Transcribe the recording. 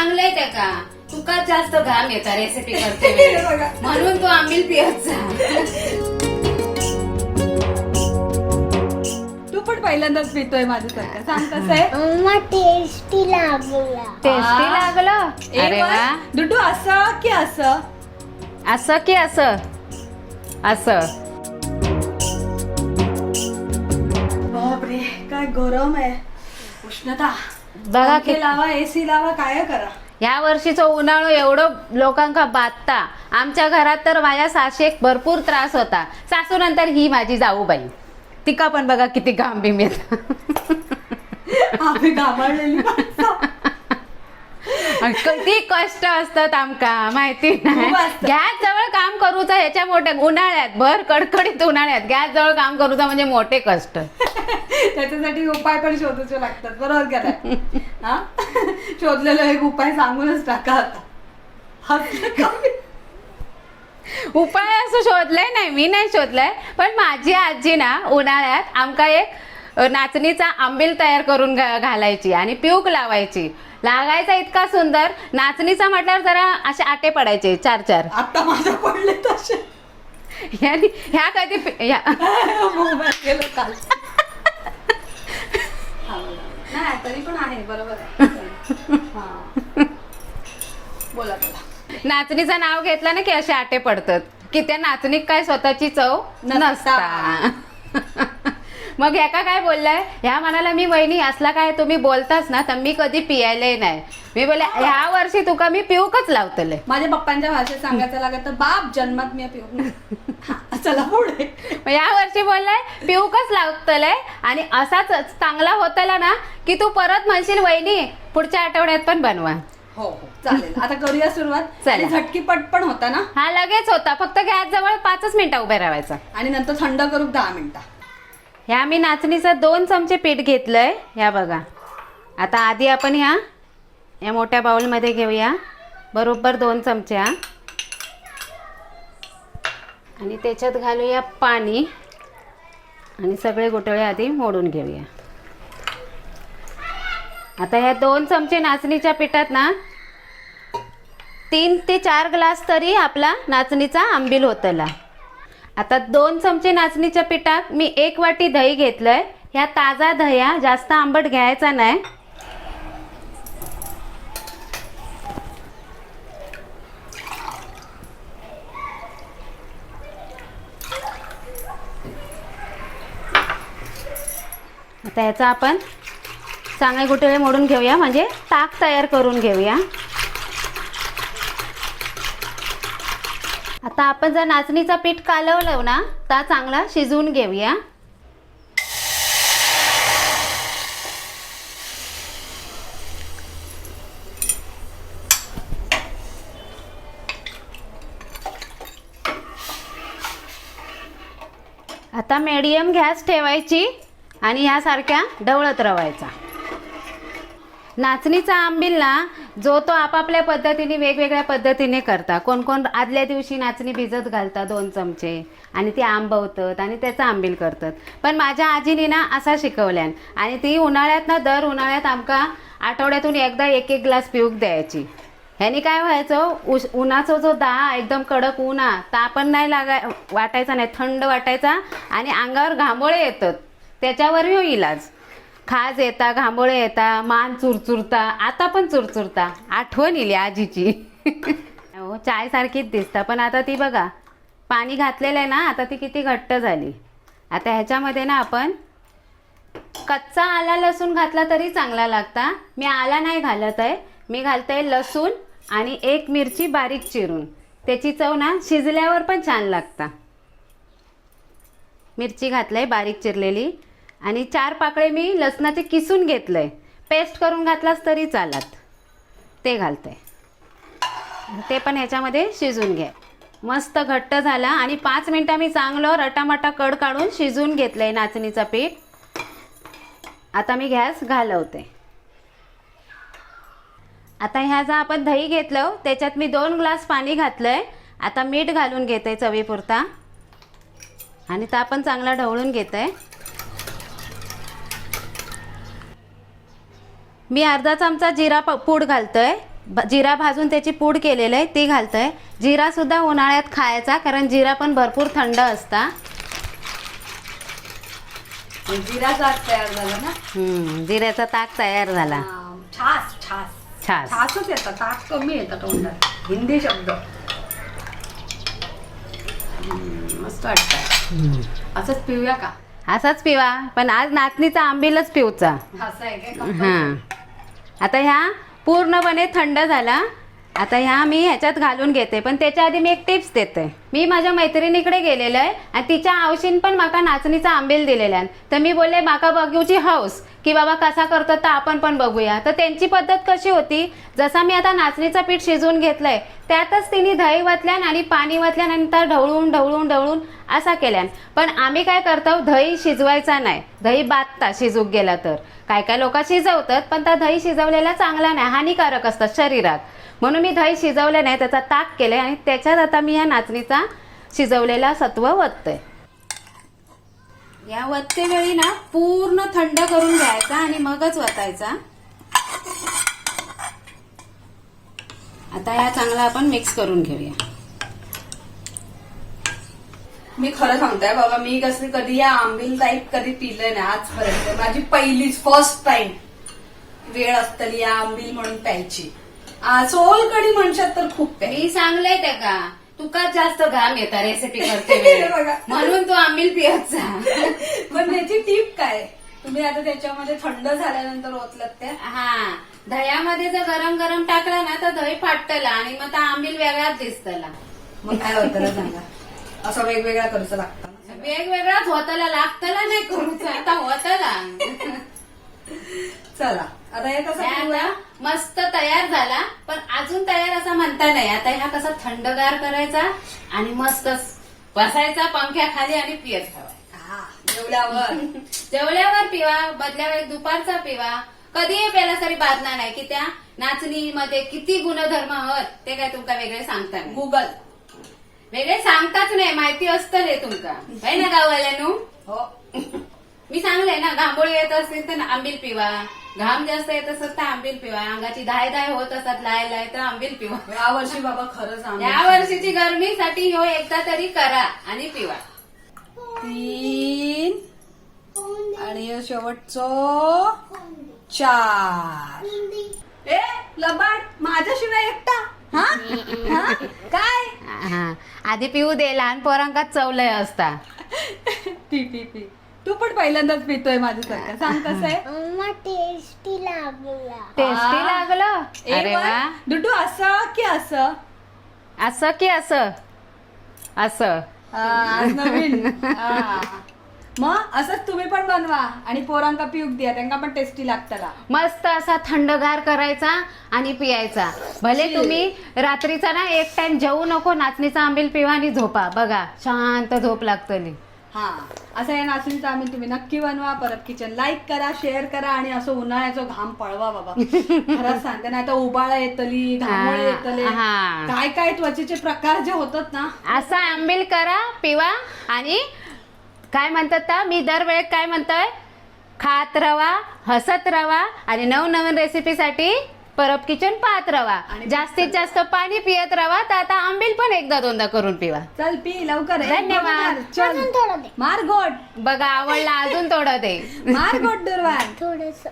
चांगलंय त्या का? तुका जास्त घाम येता रेसिपी करते. म्हणून तू आंबील पियत जा. तू पण पहिल्यांदाच पितोय माझ्यासारखं. सांग कसं आहे? अम्मा टेस्टी लागला. टेस्टी आ. लागलं? ए अरे वा. दुड्डू असं की असं? असं की असं? असं. बापरे काय गरम आहे. उष्णता. बघा पंखे की लावा एसी लावा काय करा? या वर्षीचं उन्हाळं एवढं लोकांका बाधता. आमच्या घरात तर माझ्या साशेक भरपूर त्रास होता. सासू नंतर ही माझी जाऊबाई. तिका पण बघा किती बिम येत आम्ही घाबरलेली माणसं. किती कष्ट असतात आमका माहिती नाही. खूप. गॅस जवळ काम करूचा ह्याच्या मोठे उन्हाळ्यात भर कडकडीत उन्हाळ्यात. गॅस जवळ काम करूचा म्हणजे मोठे कष्ट. त्याच्यासाठी उपाय पण शोधायचे लागतात. बरोबर का हा? शोधलेला एक उपाय सांगूनच टाका आता? उपाय असं शोधलंय नाही मी नाही शोधलंय. पण माझी आजी ना उन्हाळ्यात आमका एक नाचणीचा आंबील तयार करून घालायची आणि पिऊक लावायची. लागायचा इतका सुंदर नाचणीचा म्हटल्यावर जरा असे आटे पडायचे चार चार. आता माझ्या पडले तसे ह्या कधी ह्या- मोबाईल गेलो काल हा, बोला. नाही तरी पण आहे बरोबर आहे. बोला बोला. नाचणीचं नाव घेतलं ना की असे आटे पडतात. की त्या नाचणीत काय स्वतःची चव नसता. मग ह्याका काय बोललाय? ह्या म्हणाला मी वहिनी असला काय तुम्ही बोलताच ना तर मी कधी पियायले नाही. मी बोलले ह्या वर्षी तुका मी पिऊकच लावतले. माझ्या पप्पांच्या भाषेत सांगायचं लागत तर बाप जन्मात मी पिऊ चला पुढे मग या वर्षी बोललाय पिऊकच लावतलंय आणि असाच चांगला होतला ना की तू परत म्हणशील वहिनी पुढच्या आठवड्यात पण बनवा. हो हो. चालेल. आता करूया सुरुवात. चला. आणि झटकीपट पण होता ना? हा लगेच होता. फक्त गॅस जवळ पाचच मिनिटं उभे राहायचा. आणि नंतर थंड करू दहा मिनिटं. ह्या मी नाचणीचं दोन चमचे पीठ घेतलंय. ह्या बघा. आता आधी आपण ह्या या मोठ्या बाउलमध्ये घेऊया. बरोबर दोन चमच्या आणि त्याच्यात घालूया पाणी. आणि सगळे गोटळे आधी मोडून घेऊया. आता ह्या दोन चमचे नाचणीच्या पिठात ना तीन ते चार ग्लास तरी आपला नाचणीचा आंबील होतला आता दोन चमचे नाचणीच्या पिठात मी एक वाटी दही घेतलंय. ह्या ताजा दह्या जास्त आंबट घ्यायचा नाही. आता ह्याचा आपण चांगले गुटळे मोडून घेऊया. म्हणजे ताक तयार करून घेऊया. आता आपण जर नाचणीचा पीठ कालवलं ना तर चांगला शिजवून घेऊया. आता मीडियम गॅस ठेवायची. आणि ह्यासारख्या ढवळत रवायचा. नाचणीचा आंबील ना जो तो आपापल्या पद्धतीने वेगवेगळ्या पद्धतीने करता. कोण कोण आदल्या दिवशी नाचणी भिजत घालतात दोन चमचे आणि ती आंबवतात आणि त्याचं आंबील करतात. पण माझ्या आजीने ना असा शिकवल्यान आणि ती उन्हाळ्यात ना दर उन्हाळ्यात आमका आठवड्यातून एकदा एक एक ग्लास पिऊक द्यायची. ह्यानी काय व्हायचं उश उन्हाचा जो दहा एकदम कडक उन्हा तापण नाही लागाय वाटायचा नाही थंड वाटायचा आणि अंगावर घामोळे येतात. त्याच्यावर हो इलाज. खाज येता घांबोळे येता मान चुरचुरता आता पण चुरचुरता. आठवण इली आजीची. हो चाय सारखीच दिसता पण आता ती बघा पाणी घातलेलं आहे ना आता ती किती घट्ट झाली. आता ह्याच्यामध्ये ना आपण कच्चा आला लसूण घातला तरी चांगला लागता. मी आला नाही घालत आहे. मी घालते लसूण आणि एक मिरची बारीक चिरून. त्याची चव ना शिजल्यावर पण छान लागता. मिरची घातलंय बारीक चिरलेली. आणि चार पाकळे मी लसणाचे किसून घेतलंय. पेस्ट करून घातलास तरी चालत. ते घालते. ते पण ह्याच्यामध्ये शिजून घ्या मस्त घट्ट झाला आणि पाच मिनटं मी चांगलं रटामटा कड काढून शिजवून घेतलंय नाचणीचं पीठ. आता मी गॅस घालवते. आता ह्या जा आपण दही घेतलं त्याच्यात मी दोन ग्लास पाणी घातलंय. आता मीठ घालून घेते चवीपुरता. आणि तर आपण चांगला ढवळून घेत. मी अर्धा चमचा जिरा प- पूड घालतोय. जिरा भाजून त्याची पूड केलेलं आहे ती घालतोय. जिरा सुद्धा उन्हाळ्यात खायचा कारण जिरा पण भरपूर थंड असता. जिरा ताक तयार झाला ना? हम्म, जिऱ्याचा ताक तयार झाला. छास छास. छास. छासच येतं ताक कमी येतं तोंडात. हिंदी शब्द. हम्म, मस्त वाटतं असंच पिऊया का? असाच पिवा पण आज नाचणीचा आंबीलच पिऊचा. असं आहे काय? हां. आता ह्या पूर्णपणे थंड झाला. आता ह्या मी ह्याच्यात घालून घेते पण त्याच्या आधी मी एक टिप्स देते. मी माझ्या मैत्रिणीकडे गेलेलं आहे आणि तिच्या आवशीन पण माका नाचणीचा आंबील दिलेला आहे. तर मी बोलले माका बघूची हौस की बाबा कसा करतात तर आपण पण बघूया. तर त्यांची पद्धत कशी होती? जसा मी आता नाचणीचं पीठ शिजवून घेतलंय त्यातच तिने दही वतल्यान आणि पाणी वतल्यानंतर ढवळून ढवळून ढवळून असा केल्यान. पण आम्ही काय करतो? दही शिजवायचा नाही. दही बातता शिजूक गेला तर. काय काय लोक शिजवतात पण त्या दही शिजवलेला चांगला नाही हानिकारक असतात शरीरात. म्हणून मी दही शिजवलं नाही त्याचा ताक केलंय आणि त्याच्यात आता मी या नाचणीचा शिजवलेला सत्व वतते या वत्ते वेळी ना पूर्ण थंड करून घ्यायचा आणि मगच वतायचा. आता या चांगला आपण मिक्स करून घेऊया. मी खरं सांगताय बाबा मी कसं कधी या आंबील टाईप कधी पिलं नाही आजपर्यंत. माझी पहिलीच फर्स्ट टाइम वेळ असतली या आंबील म्हणून प्यायची. आ, सोलकढी म्हणशात तर खूप प्याय मी सांगलंय त्या का? तुका जास्त घाम येता रेसिपी करते वेळी. बघा. म्हणून तू आंबील पियत जा पण त्याची टीप काय? तुम्ही आता त्याच्यामध्ये थंड झाल्यानंतर ओतलत त्या? हा. दह्यामध्ये जर गरम गरम टाकला ना तर दही फाटतला आणि मग त्या आंबील वेगळाच दिसतला. मग काय होतं ना सांगा. असं वेगवेगळा करूचं लागतं. ना. वेगवेगळाच होतला लागतला नाही करूच. आता होतला. चला. आता हे कसं? आता मस्त तयार झाला. पण अजून तयार असं म्हणता नाही. आता ह्या कसा थंडगार करायचा आणि मस्त बसायचा पंख्याखाली आणि पियत ठेवायचा जेवल्यावर. जेवल्यावर पिवा बदल्या वेळी दुपारचा पिवा. कधीही प्याला तरी बाधणार नाही. की त्या नाचणीमध्ये किती गुणधर्म आहेत ते काय तुमका वेगळे सांगता. गुगल. वेगळे सांगताच नाही. माहिती असतले तुमका. है ना गाववाल्यानू? हो. मी सांगले ना घांबोळी येत असतील तर आंबील पिवा. घाम जास्त येत असत तर आंबील पिवा. अंगाची धाय धाय होत असतात लाय लाय तर आंबील पिवा. या वर्षी बाबा खरंच आंबील या वर्षीची गरमीसाठी ह्यो एकदा तरी करा आणि पिवा. तीन आणि हे शेवटचं चार. ए लबाड माझ्याशिवाय एकटा? हा? हा? काय? हा. आधी पिऊ दे लहान पोरांका चवलय असता. P P P. तू पण पहिल्यांदाच पितोय माझ्यासारखं. सांग कसं आहे? मम्मा टेस्टी लागला. टेस्टी. लागलं? ए अरे वन, वा. दुटू असं की असं? असं की असं? असं. हा, आज नवीन. हा. मग असंच तुम्ही पण बनवा आणि पोरांका पिऊक द्या त्यांना पण टेस्टी लागतला मस्त असा थंडगार करायचा आणि पियायचा. भले शी. तुम्ही रात्रीचा ना एक टाइम जेवू नको नाचणीचा आंबील पिवा आणि झोपा. बघा शांत झोप लागतली हा. असं या नाचणीचं आम्ही तुम्ही नक्की बनवा. परत किचन लाईक करा शेअर करा आणि असं उन्हाळ्याचं घाम पळवा बाबा. खरंच सांगते ना आता उबाळा येतली घामोळे येतले. हा. काय काय त्वचेचे प्रकार जे होतात ना. असा आंबील करा पिवा आणि काय म्हणतात ता? मी दरवेळेस काय म्हणतोय? खात रवा हसत रवा आणि नवनवीन रेसिपीसाठी परब किचन पाहत रवा. आणि जास्तीत जास्त पाणी पियत रवा तर आता आंबील पण एकदा दोनदा करून पिवा. चल पी लवकर. धन्यवाद. चल. अजून थोडं दे. मार गोट बघा आवडला अजून थोडं दे. मार गोट दुर्वान थोडस.